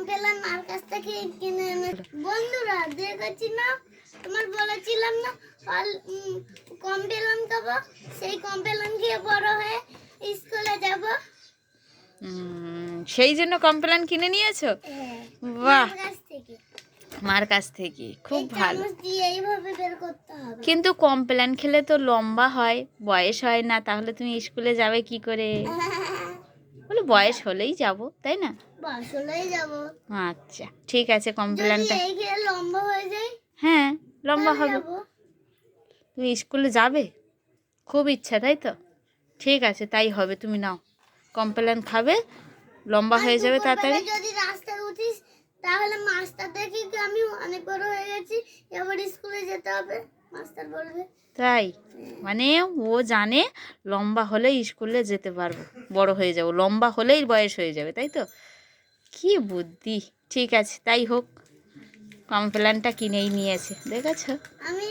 মার কাছ থেকে কিনে এনে। বন্ধুরা দেখেছি না? তোমার বলেছিলাম না কমপ্লেন খাব সেই কমপ্লেন খেয়ে বড় হয়ে স্কুলে যাব। সেই জন্য কমপ্লেন কিনে নিয়েছো? হ্যাঁ বাহ। মার কাছ থেকে। খুব ভালো। কিন্তু কমপ্লেন খেলে তো লম্বা হয় বয়স হয় না তাহলে তুমি স্কুলে যাবে কি করে? বলে বয়স হলেই যাব তাই না? যাব। আচ্ছা ঠিক আছে কমপ্লেনটা লম্বা হয়ে যায় হ্যাঁ লম্বা হবে। তুমি স্কুলে যাবে? খুব ইচ্ছা তাই তো? ঠিক আছে তাই হবে তুমি নাও। কমপ্লেন খাবে লম্বা হয়ে যাবে তাড়াতাড়ি। যদি রাস্তায় উঠিস তাহলে মাস্টার দেখি কি আমি অনেক বড় হয়ে গেছি এবার স্কুলে যেতে হবে মাস্টার বলবে। তাই? মানে ও জানে লম্বা হলেই স্কুলে যেতে পারব বড় হয়ে যাব। লম্বা হলেই বয়স হয়ে যাবে তাই তো? কি বুদ্ধি? ঠিক আছে তাই হোক কমপ্লেনটা কিনেই নিয়েছে দেখেছ? আমি